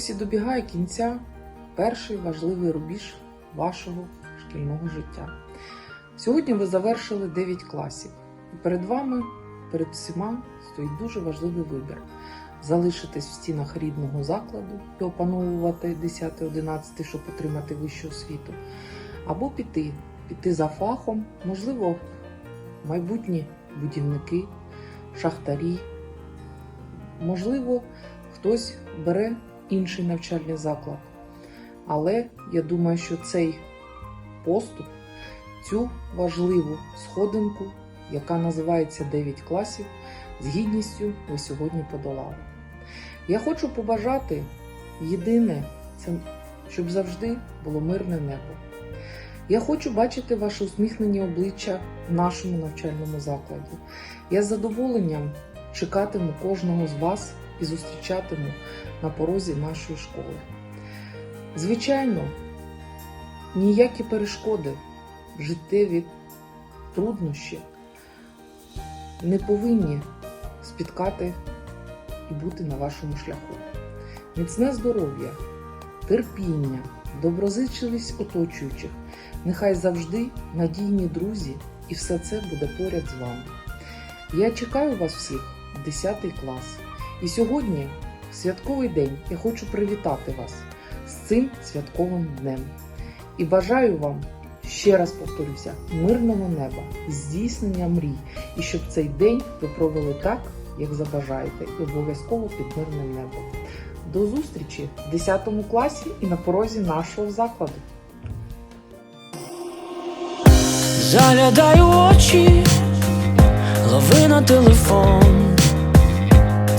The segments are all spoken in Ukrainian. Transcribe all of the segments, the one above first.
ось і добігає кінця перший важливий рубіж вашого шкільного життя. Сьогодні ви завершили 9 класів, і перед вами, перед всіма, стоїть дуже важливий вибір: залишитись в стінах рідного закладу і опановувати 10-11, щоб отримати вищу освіту, або піти, піти за фахом, можливо, майбутні будівники, шахтарі. Можливо, хтось бере інший навчальний заклад. Але я думаю, що цей поступ, цю важливу сходинку, яка називається 9 класів, з гідністю ви сьогодні подолали. Я хочу побажати єдине, це щоб завжди було мирне небо. Я хочу бачити ваші усміхнені обличчя в нашому навчальному закладі. Я з задоволенням чекатиму кожного з вас і зустрічатиму на порозі нашої школи. Звичайно, ніякі перешкоди, життєві труднощі не повинні спіткати і бути на вашому шляху. Міцне здоров'я, терпіння, доброзичливість оточуючих, нехай завжди надійні друзі, і все це буде поряд з вами. Я чекаю вас всіх в 10 клас. І сьогодні, в святковий день, я хочу привітати вас з цим святковим днем. І бажаю вам, ще раз повторюся, мирного неба, здійснення мрій, і щоб цей день ви провели так, як забажаєте, і обов'язково під мирним небом. До зустрічі в 10 класі і на порозі нашого закладу. Заглядаю очі, лови на телефон,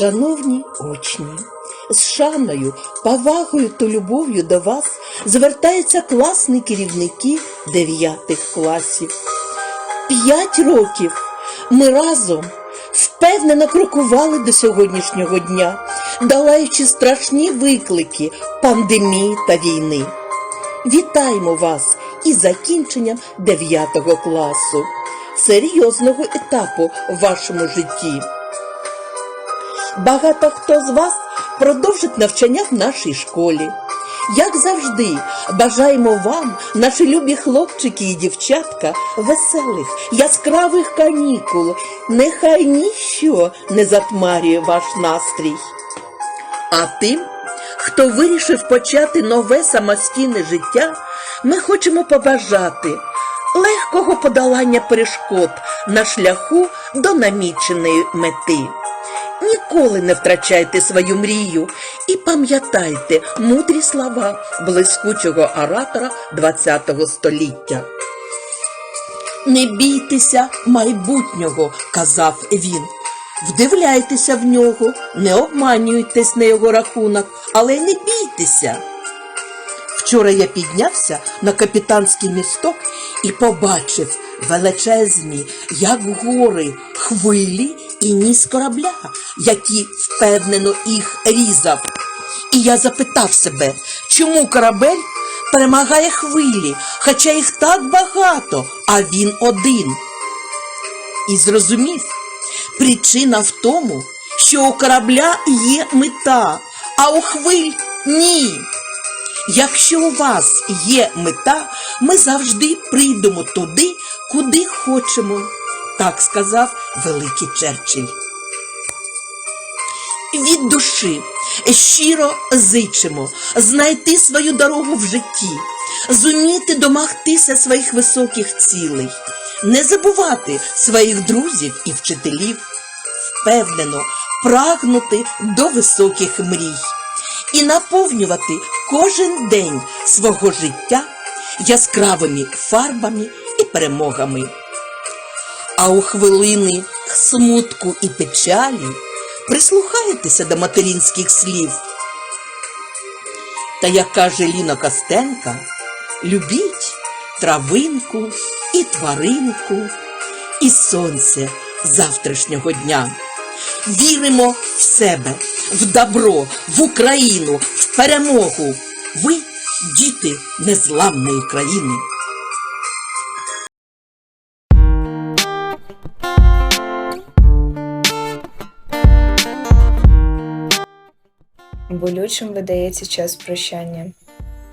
Шановні учні, з шаною, повагою та любов'ю до вас звертаються класні керівники дев'ятих класів. П'ять років ми разом впевнено крокували до сьогоднішнього дня, долаючи страшні виклики пандемії та війни. Вітаємо вас із закінченням 9 класу, серйозного етапу в вашому житті. Багато хто з вас продовжить навчання в нашій школі. Як завжди, бажаємо вам, наші любі хлопчики і дівчатка, веселих, яскравих канікул. Нехай ніщо не затмарює ваш настрій. А тим, хто вирішив почати нове самостійне життя, ми хочемо побажати легкого подолання перешкод на шляху до наміченої мети. Ніколи не втрачайте свою мрію і пам'ятайте мудрі слова блискучого оратора ХХ століття. Не бійтеся майбутнього, казав він. Вдивляйтеся в нього, не обманюйтесь на його рахунок, але не бійтеся. Вчора я піднявся на капітанський місток і побачив величезні, як гори, хвилі і ніс корабля, які впевнено їх різав. І я запитав себе, чому корабель перемагає хвилі, хоча їх так багато, а він один. І зрозумів, причина в тому, що у корабля є мета, а у хвиль ні. Якщо у вас є мета, ми завжди прийдемо туди, куди хочемо, так сказав великий Черчилль. Від душі щиро зичимо знайти свою дорогу в житті, зуміти домогтися своїх високих цілей, не забувати своїх друзів і вчителів, впевнено прагнути до високих мрій і наповнювати кожен день свого життя яскравими фарбами і перемогами. А у хвилини смутку і печалі прислухайтеся до материнських слів. Та як каже Ліна Костенка, любіть травинку і тваринку, і сонце завтрашнього дня. Віримо в себе, в добро, в Україну, в перемогу. Ви діти незламної країни. Болючим видається час прощання.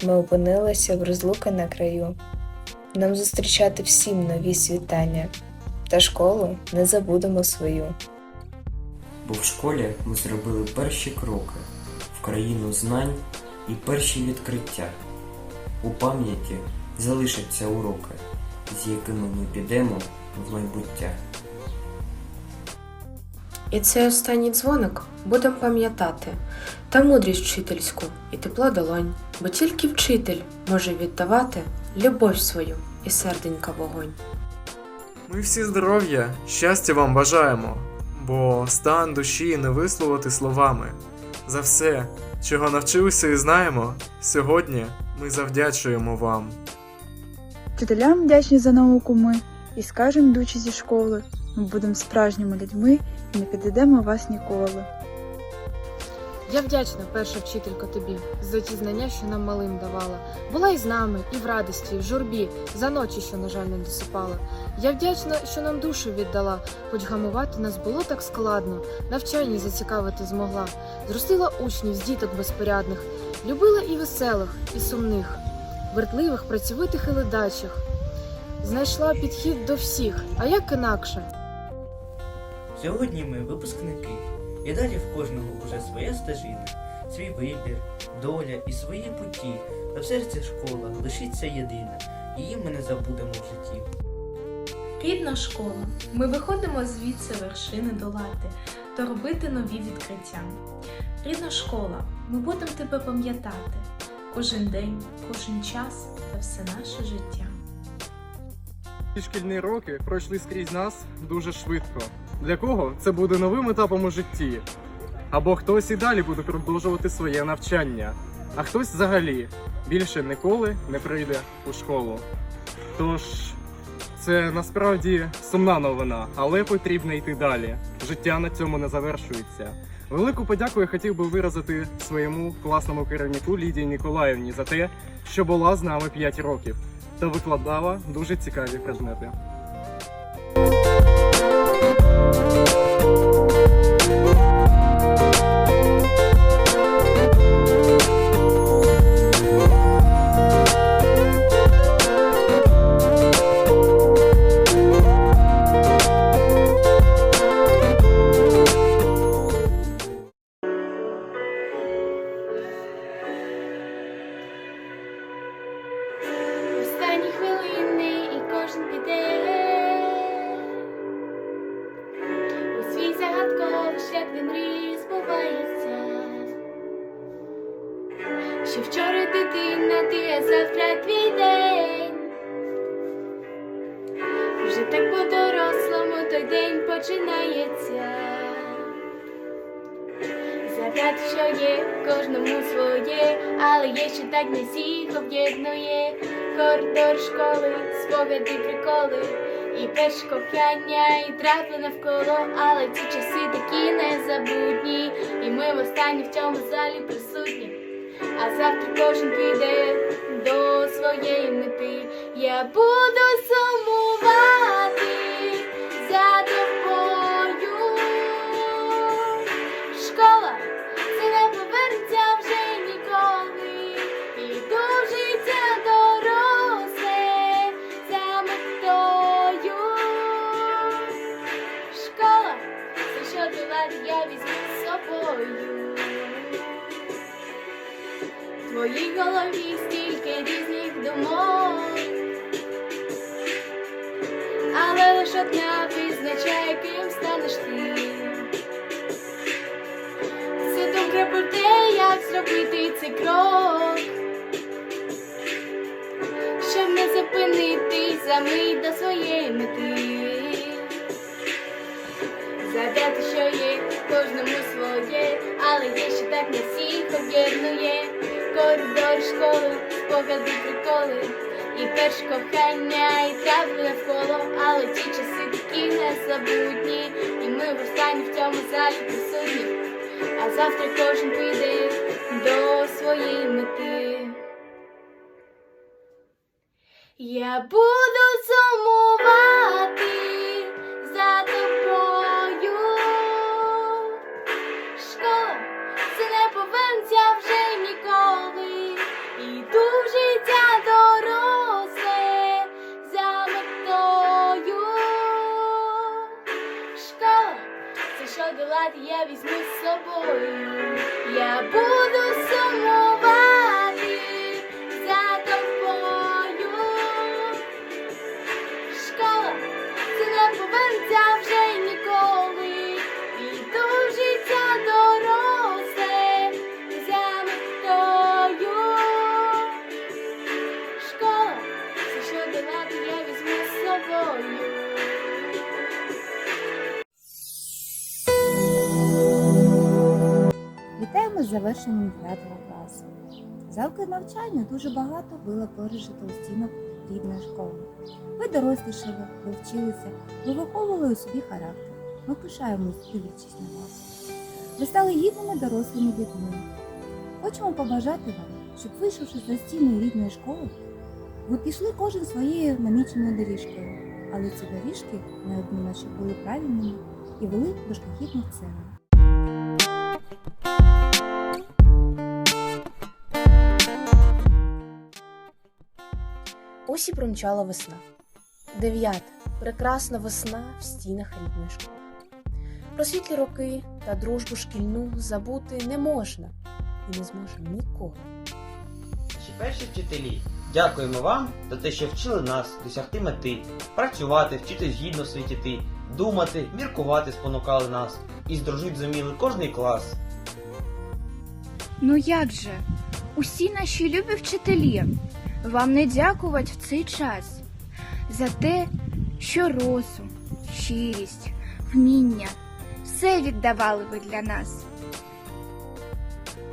Ми опинилися в розлуки на краю. Нам зустрічати всім нові світання, та школу не забудемо свою. Бо в школі ми зробили перші кроки в країну знань і перші відкриття. У пам'яті залишаться уроки, з якими ми підемо в майбуття. І цей останній дзвоник будем пам'ятати та мудрість вчительську і тепло долонь, бо тільки вчитель може віддавати любов свою і серденька вогонь. Ми всі здоров'я, щастя вам бажаємо, бо стан душі не висловити словами. За все, чого навчилися і знаємо, сьогодні ми завдячуємо вам. Вчителям вдячні за науку ми і скажем, йдучи зі школи, ми будемо справжніми людьми не підведемо вас ніколи. Я вдячна, перша вчителька тобі, за ті знання, що нам малим давала. Була і з нами, і в радості, і в журбі, за ночі, що, на жаль, не досипала. Я вдячна, що нам душу віддала, хоч гамувати нас було так складно, навчанні зацікавити змогла. Зростила учнів з діток безпорядних, любила і веселих, і сумних, вертливих, працьовитих і ледачих. Знайшла підхід до всіх, а як інакше? Сьогодні ми випускники, і далі в кожного уже своя стежина, свій вибір, доля і свої путі. Та в серці школа лишиться єдина, її ми не забудемо в житті. Рідна школа. Ми виходимо звідси вершини долати та робити нові відкриття. Рідна школа, ми будемо тебе пам'ятати кожен день, кожен час та все наше життя. Шкільні роки пройшли скрізь нас дуже швидко. Для кого це буде новим етапом у житті? Або хтось і далі буде продовжувати своє навчання, а хтось взагалі більше ніколи не прийде у школу. Тож Це насправді сумна новина, але потрібно йти далі. Життя на цьому не завершується. Велику подяку я хотів би виразити своєму класному керівнику Лідії Ніколаївні за те, що була з нами 5 років та викладала дуже цікаві предмети. Вже так по-дорослому той день починається. Згадати, що є кожному своє, але є ще так не всіх об'єднує коридор школи, спогади, приколи, і перше кохання, і трапли навколо, але ці часи такі незабутні, і ми востаннє в цьому залі присутні. А завтра кожен піде до своєї мети. Я буду за тобою. Школа це не повернеться вже ніколи. В життя доросле за метою. Школа що візьму з собою. В твоїй голові стільки різних думок, одна визначає, ким станеш ти. Це думка про те, як зробити цей крок, щоб не зупинитись за мить до своєї мети. Згадати, що є кожному своє, але є ще так не всіх об'єднує коридор школи, спогади, приколи, і перш кохання, і трапи навколо, але ті часи такі незабутні, і ми востаннє в цьому залі присутні, а завтра кожен піде до своєї мети. Я буду сумувати я візьму з собою. Я буду роки навчання дуже багато було пережито у стінах рідної школи. Ви дорослішали, ви вчилися, ви виховували у собі характер. Ми пишаємось, дивлячись на вас. Ви стали гідними дорослими людьми. Хочемо побажати вам, щоб вийшовши за стіни рідної школи, ви пішли кожен своєю наміченою доріжкою, але ці доріжки неодмінно були правильними і вели до шляхітних цілей. Ось і промчала весна. Дев'ята прекрасна весна в стінах рідної школи. Про світлі роки та дружбу шкільну забути не можна і не зможе ніколи. Наші перші вчителі, дякуємо вам за те, що вчили нас досягти мети, працювати, вчитись гідно світіти, думати, міркувати спонукали нас і здружить зуміли кожний клас. Ну як же? Усі наші любі вчителі, вам не дякувати в цей час за те, що розум, щирість, вміння все віддавали ви для нас.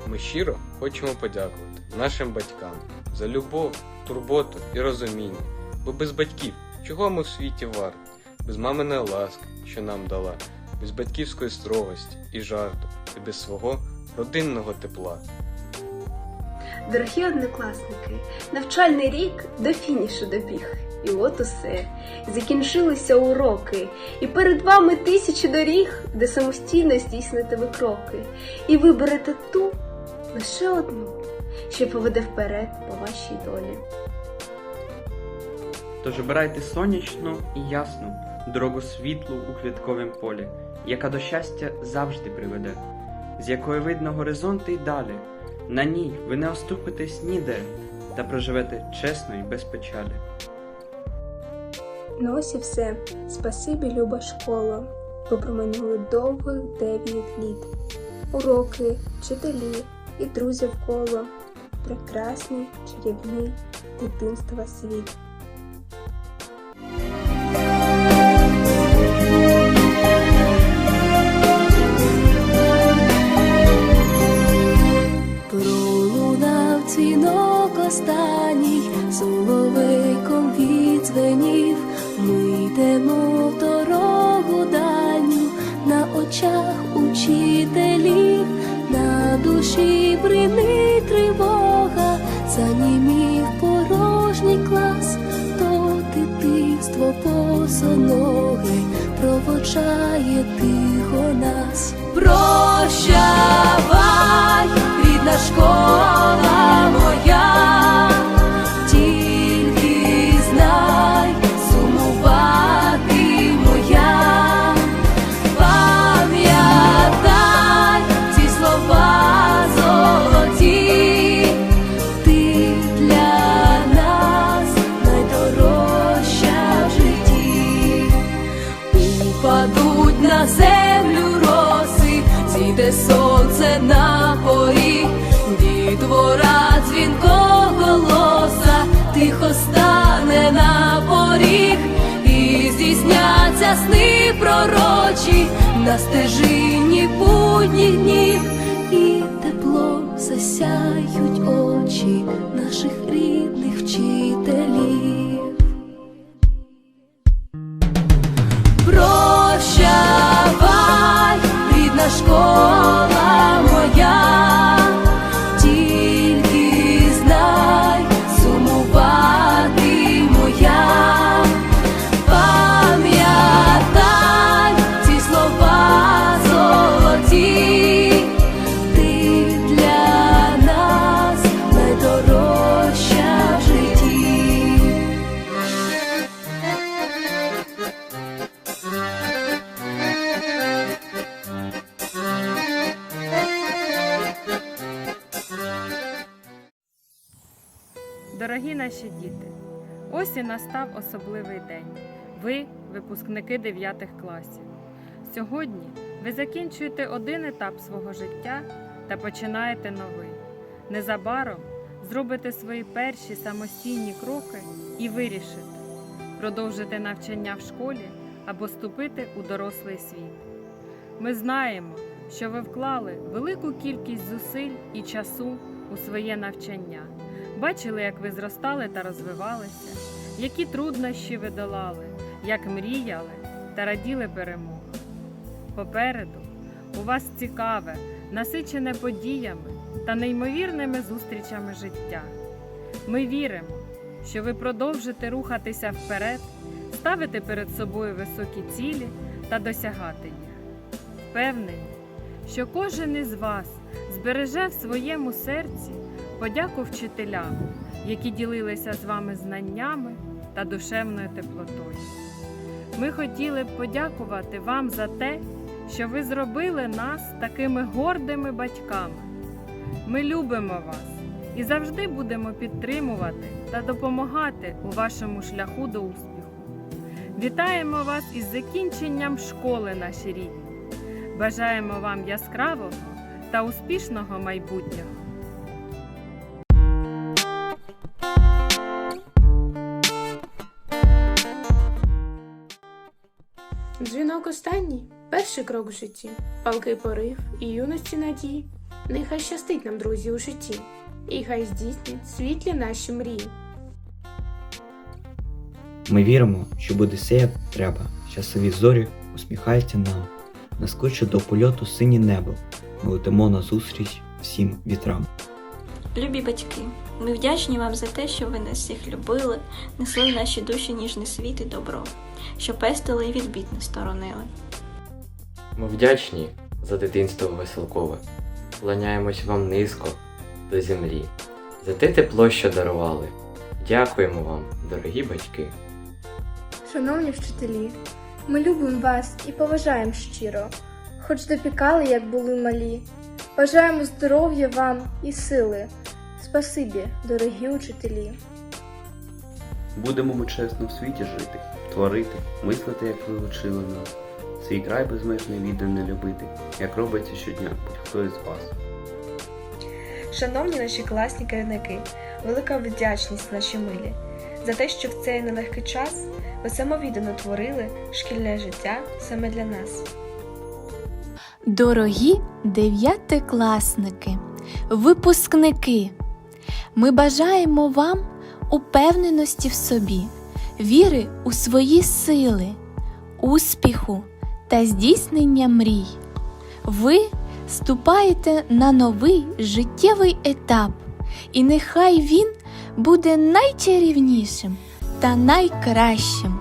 Ми щиро хочемо подякувати нашим батькам за любов, турботу і розуміння, бо без батьків Чого ми в світі варті? Без маминої ласки, що нам дала, без батьківської строгості і жарту, і без свого родинного тепла. Дорогі однокласники, навчальний рік до фінішу добіг. І от усе. Закінчилися уроки, і перед вами тисячі доріг, де самостійно здійсните ви кроки, і виберете ту лише одну, що поведе вперед по вашій долі. Тож обирайте сонячну і ясну дорогу світлу у квітковім полі, яка до щастя завжди приведе, з якої видно горизонти й далі. На ній ви не оступитесь ніде та проживете чесно і без печалі. Ну ось і все. Спасибі, люба школа. Ви проминули довгих дев'ять літ. Уроки, вчителі і друзі вколо. Прекрасний, чарівний дитинства світ. Сни пророчі на стежині будніх днів, і теплом засяють очі наших рідних вчителів. Діти, ось і настав особливий день. Ви випускники 9 класів. Сьогодні ви закінчуєте один етап свого життя та починаєте новий. Незабаром зробите свої перші самостійні кроки і вирішите продовжити навчання в школі або вступити у дорослий світ. Ми знаємо, що ви вклали велику кількість зусиль і часу у своє навчання. Бачили, як ви зростали та розвивалися, які труднощі ви долали, як мріяли та раділи перемог. Попереду у вас цікаве, насичене подіями та неймовірними зустрічами життя. Ми віримо, що ви продовжите рухатися вперед, ставити перед собою високі цілі та досягати їх. Впевнені, що кожен із вас збереже в своєму серці подяку вчителям, які ділилися з вами знаннями та душевною теплотою. Ми хотіли б подякувати вам за те, що ви зробили нас такими гордими батьками. Ми любимо вас і завжди будемо підтримувати та допомагати у вашому шляху до успіху. Вітаємо вас із закінченням школи, наші рідні. Бажаємо вам яскравого та успішного майбутнього. Дзвінок останній перший крок в житті, палкий порив і юності надії. Нехай щастить нам, друзі, у житті, і хай здійснять світлі наші мрії. Ми віримо, що буде все як треба. Щасливі зорі усміхаються нам. Наскоче до польоту синє небо. Ми летимо назустріч всім вітрам. Любі батьки, ми вдячні вам за те, що ви нас всіх любили, несли в наші душі ніжний світ і добро, що пестили і від бід не сторонили. Ми вдячні за дитинство веселкове, кланяємось вам низько до землі, за те тепло, що дарували. Дякуємо вам, дорогі батьки. Шановні вчителі, ми любимо вас і поважаємо щиро, хоч допікали, як були малі. Бажаємо здоров'я вам і сили. Спасибі, дорогі учителі. Будемо ми чесно в світі жити, творити, мислити, як ви учили нас. Свій край безмежний віддане любити, як робиться щодня будь-хто із вас. Шановні наші класні керівники, велика вдячність наші милі за те, що в цей нелегкий час ви самовіддано творили шкільне життя саме для нас. Дорогі дев'ятикласники, випускники, ми бажаємо вам упевненості в собі, віри у свої сили, успіху та здійснення мрій. Ви ступаєте на новий життєвий етап, і нехай він буде найчарівнішим та найкращим.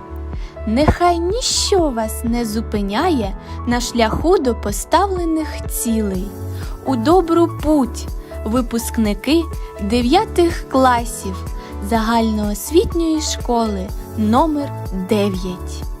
Нехай ніщо вас не зупиняє на шляху до поставлених цілей. У добру путь випускники 9 класів загальноосвітньої школи номер 9